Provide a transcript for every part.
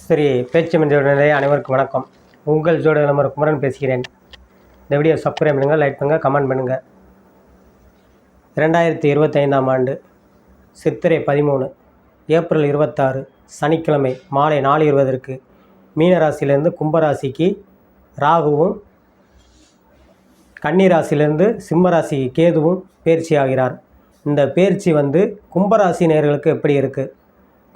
ஸ்ரீ பேச்சு மன்றே அனைவருக்கும் வணக்கம். உங்கள் ஜோட நம்பர் குமரன் பேசுகிறேன். இந்த வீடியோ சப்ஸ்கிரைப் பண்ணுங்கள் லைக் பண்ணுங்கள் கமெண்ட் பண்ணுங்கள் இரண்டாயிரத்தி இருபத்தைந்தாம் ஆண்டு சித்திரை பதிமூணு ஏப்ரல் இருபத்தாறு சனிக்கிழமை மாலை நாலு இருபதற்கு மீனராசியிலேருந்து கும்பராசிக்கு ராகுவும் கன்னிராசியிலேருந்து சிம்மராசிக்கு கேதுவும் பேர்ச்சி ஆகிறார். இந்த பேர்ச்சி வந்து கும்பராசி நேர்களுக்கு எப்படி இருக்குது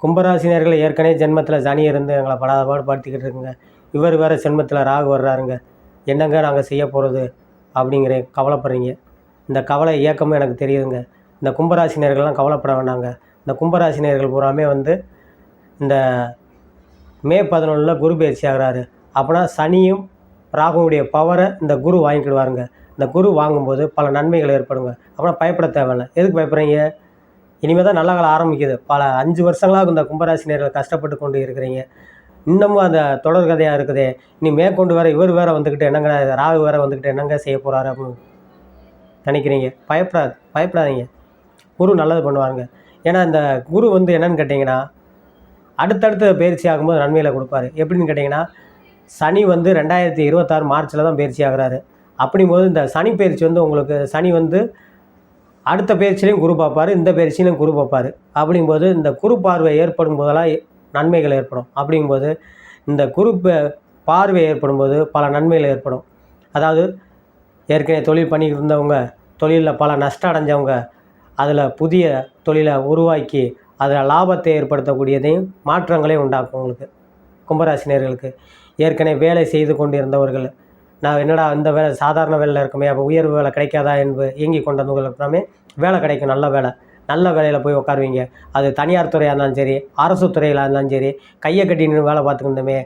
கும்பராசினியர்கள் ஏற்கனவே ஜென்மத்தில் சனி இருந்து எங்களை படாத பாடு படுத்திக்கிட்டு இருக்குங்க. இவர் வேறு ஜென்மத்தில் ராகு வர்றாருங்க. என்னங்க நாங்கள் செய்ய போகிறது அப்படிங்கிற கவலைப்படுறீங்க. இந்த கவலை இயக்கமும் எனக்கு தெரியுதுங்க. இந்த கும்பராசினியர்கள்லாம் கவலைப்பட வேண்டாங்க. இந்த கும்பராசினியர்கள் பூராமே வந்து இந்த மே பதினொன்றில் குரு பயிற்சி ஆகிறாரு. அப்போனா சனியும் ராகுவுடைய பவரை இந்த குரு வாங்கிக்கிடுவாருங்க. இந்த குரு வாங்கும்போது பல நன்மைகள் ஏற்படுங்க. அப்புறம் பயப்பட தேவையில்லை. எதுக்கு பயப்படுறீங்க? இனிமேல் தான் நல்ல காலம் ஆரம்பிக்குது. பல அஞ்சு வருஷங்களாக இந்த கும்பராசி நேரில் கஷ்டப்பட்டு கொண்டு இருக்கிறீங்க. இன்னமும் அந்த தொடர் கதையாக இருக்குதே. இனி மேற்கொண்டு வேற இவர் வேற வந்துக்கிட்டு என்னங்க ராகு வேற வந்துக்கிட்டு என்னங்க செய்ய போகிறாரு அப்படின்னு நினைக்கிறீங்க. பயப்படாது பயப்படாதீங்க. குரு நல்லது பண்ணுவாருங்க. ஏன்னா இந்த குரு வந்து என்னன்னு கேட்டிங்கன்னா அடுத்தடுத்த பயிற்சி ஆகும்போது நன்மையில் கொடுப்பாரு. எப்படின்னு கேட்டிங்கன்னா சனி வந்து ரெண்டாயிரத்தி இருபத்தாறு மார்ச்சில் தான் பயிற்சி ஆகுறாரு. அப்படிங்கும்போது இந்த சனி பயிற்சி வந்து உங்களுக்கு சனி வந்து அடுத்த பயிற்சியிலையும் குரு பார்ப்பார் இந்த பயிற்சியிலையும் குரு பார்ப்பார். அப்படிங்கும்போது இந்த குரு பார்வை ஏற்படும் போதெல்லாம் நன்மைகள் ஏற்படும். அப்படிங்கும்போது இந்த குரு பார்வை ஏற்படும் போது பல நன்மைகள் ஏற்படும். அதாவது ஏற்கனவே தொழில் பண்ணிக்கிட்டு இருந்தவங்க தொழிலில் பல நஷ்டம் அடைஞ்சவங்க அதில் புதிய தொழிலை உருவாக்கி அதில் லாபத்தை ஏற்படுத்தக்கூடியதையும் மாற்றங்களையும் உண்டாக்கும் உங்களுக்கு. கும்பராசினியர்களுக்கு ஏற்கனவே வேலை செய்து கொண்டிருந்தவர்கள் நான் என்னடா இந்த வேலை சாதாரண வேலையில் இருக்குமே அப்போ உயர்வு வேலை கிடைக்காதா என்பது இயங்கி கொண்டவங்களுக்கு எல்லாமே வேலை கிடைக்கும் நல்ல வேலை. நல்ல வேலையில் போய் உட்காருவீங்க. அது தனியார் துறையாக இருந்தாலும் சரி அரசு துறையில் இருந்தாலும் சரி கையை கட்டி நின்று வேலை பார்த்துக்கிட்டோமே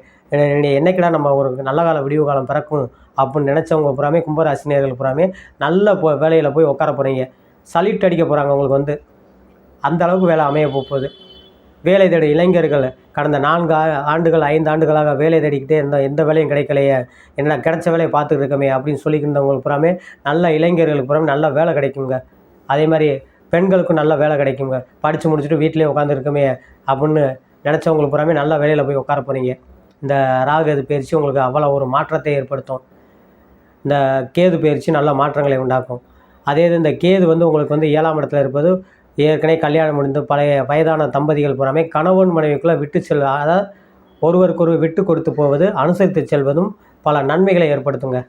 என்னைக்கிடா நம்ம ஒரு நல்ல கால விடிவு காலம் பிறக்கும் அப்படின்னு நினச்சவங்க புறாமே கும்பராசினியர்கள் புறாமே நல்ல போ வேலையில் போய் உட்கார போகிறீங்க சலிட் அடிக்க போகிறாங்க உங்களுக்கு வந்து. அந்த அளவுக்கு வேலை அமைய போகுது. வேலை தேடி இளைஞர்கள் கடந்த நான்கு ஆண்டுகள் ஐந்து ஆண்டுகளாக வேலை தேடிக்கிட்டே இருந்தோம் எந்த வேலையும் கிடைக்கலையே. என்ன கிடைச்ச வேலையை பார்த்துட்டு இருக்கமே அப்படின்னு சொல்லிக்கிருந்தவங்களுக்கு புறாமே நல்ல இளைஞர்களுக்கு புறாமே நல்ல வேலை கிடைக்குங்க. அதே மாதிரி பெண்களுக்கும் நல்ல வேலை கிடைக்குங்க. படித்து முடிச்சுட்டு வீட்டிலே உட்காந்துருக்கமே அப்படின்னு நினச்சவங்களுக்கு புறாமே நல்ல வேலையில் போய் உட்கார போகிறீங்க இந்த ராகு பயிற்சி உங்களுக்கு அவ்வளோ ஒரு மாற்றத்தை ஏற்படுத்தும். இந்த கேது பயிற்சி நல்ல மாற்றங்களை உண்டாக்கும். அதே இது இந்த கேது வந்து உங்களுக்கு வந்து ஏழாம் இடத்துல இருப்பது ஏற்கனவே கல்யாணம் முடிந்து பழைய வயதான தம்பதிகள் புறாமே கணவன் மனைவிக்குள்ளே விட்டு செல்வ அதாவது ஒருவருக்கொருவர் விட்டு கொடுத்து போவது அனுசரித்து செல்வதும் பல நன்மைகளை ஏற்படுத்துங்க.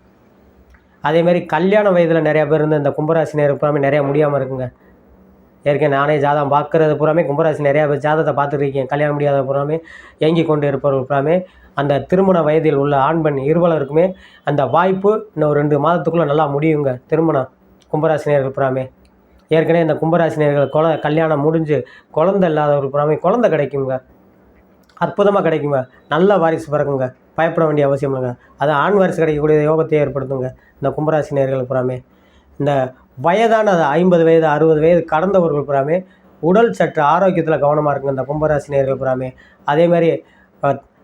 அதே மாதிரி கல்யாண வயதில் நிறையா பேர் இருந்து இந்த கும்பராசி நேரம் புறாமே நிறையா முடியாமல் இருக்குங்க. ஏற்கனவே நானே ஜாதகம் பார்க்குறது பூராமே கும்பராசி நிறையா பேர் ஜாதகத்தை பார்த்துருக்கேன் கல்யாணம் முடியாத பூராமே ஏங்கி கொண்டு இருப்பவர்கள் பூராமே அந்த திருமண வயதில் உள்ள ஆண் பெண் இருவலருக்குமே அந்த வாய்ப்பு இன்னும் ஒரு ரெண்டு மாதத்துக்குள்ளே நல்லா முடியுங்க. திருமணம் கும்பராசினியர்கள் பூராமே ஏற்கனவே இந்த கும்பராசினியர்கள் குல கல்யாணம் முடிஞ்சு குழந்தை இல்லாதவர்கள் புறாமே குழந்தை கிடைக்குங்க. அற்புதமாக கிடைக்குங்க. நல்ல வாரிசு பிறக்குங்க. பயப்பட வேண்டிய அவசியம் இல்லைங்க. அது ஆண் வாரிசு கிடைக்கக்கூடிய யோகத்தை ஏற்படுத்துங்க. இந்த கும்பராசினியர்கள் புறாமே. இந்த வயதான ஐம்பது வயது அறுபது வயது கடந்தவர்கள் புறாமே. உடல் சற்று ஆரோக்கியத்தில் கவனமாக இருக்குங்க. இந்த கும்பராசினியர்கள் பூராமே அதே மாதிரி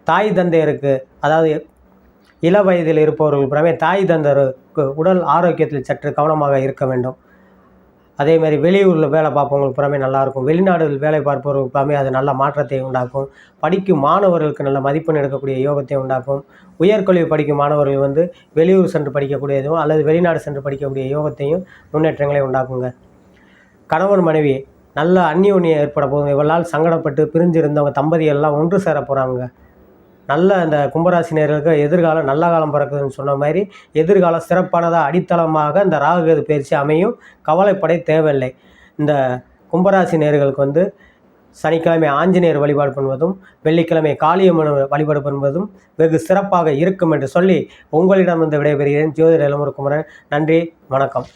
தாய் தந்தையருக்கு அதாவது இள வயதில் இருப்பவர்கள் புறாமே. தாய் தந்தையருக்கு உடல் ஆரோக்கியத்தில் சற்று கவனமாக இருக்க வேண்டும். அதே மாதிரி வெளியூரில் வேலை பார்ப்பவங்களுக்கு புறமே நல்லாயிருக்கும். வெளிநாடுகள் வேலை பார்ப்பவர்களுக்கு புறமே அது நல்ல மாற்றத்தை உண்டாக்கும். படிக்கும் மாணவர்களுக்கு நல்ல மதிப்பெண் எடுக்கக்கூடிய யோகத்தை உண்டாக்கும். உயர்கல்வி படிக்கும் மாணவர்கள் வந்து வெளியூர் சென்று படிக்கக்கூடியதும் அல்லது வெளிநாடு சென்று படிக்கக்கூடிய யோகத்தையும் முன்னேற்றங்களை உண்டாக்குங்க. கணவன் மனைவி நல்ல அந்நியோன்யம் ஏற்பட போகுது இவளால் சங்கடப்பட்டு பிரிஞ்சு இருந்தவங்க ஒன்று சேர போகிறாங்க நல்ல இந்த கும்பராசினியர்களுக்கு எதிர்காலம் நல்ல காலம் பிறக்குதுன்னு சொன்ன மாதிரி எதிர்காலம் சிறப்பானதாக அடித்தளமாக இந்த ராகுகேது பயிற்சி அமையும். கவலைப்படை தேவையில்லை. இந்த கும்பராசி நேர்களுக்கு வந்து சனிக்கிழமை ஆஞ்சநேயர் வழிபாடு பண்ணுவதும் வெள்ளிக்கிழமை காளியம்மன் வழிபாடு பண்ணுவதும் வெகு சிறப்பாக இருக்கும் என்று சொல்லி உங்களிடம் வந்து விடைபெறுகிறேன். ஜோதிட இளமுருக்குமரன். நன்றி வணக்கம்.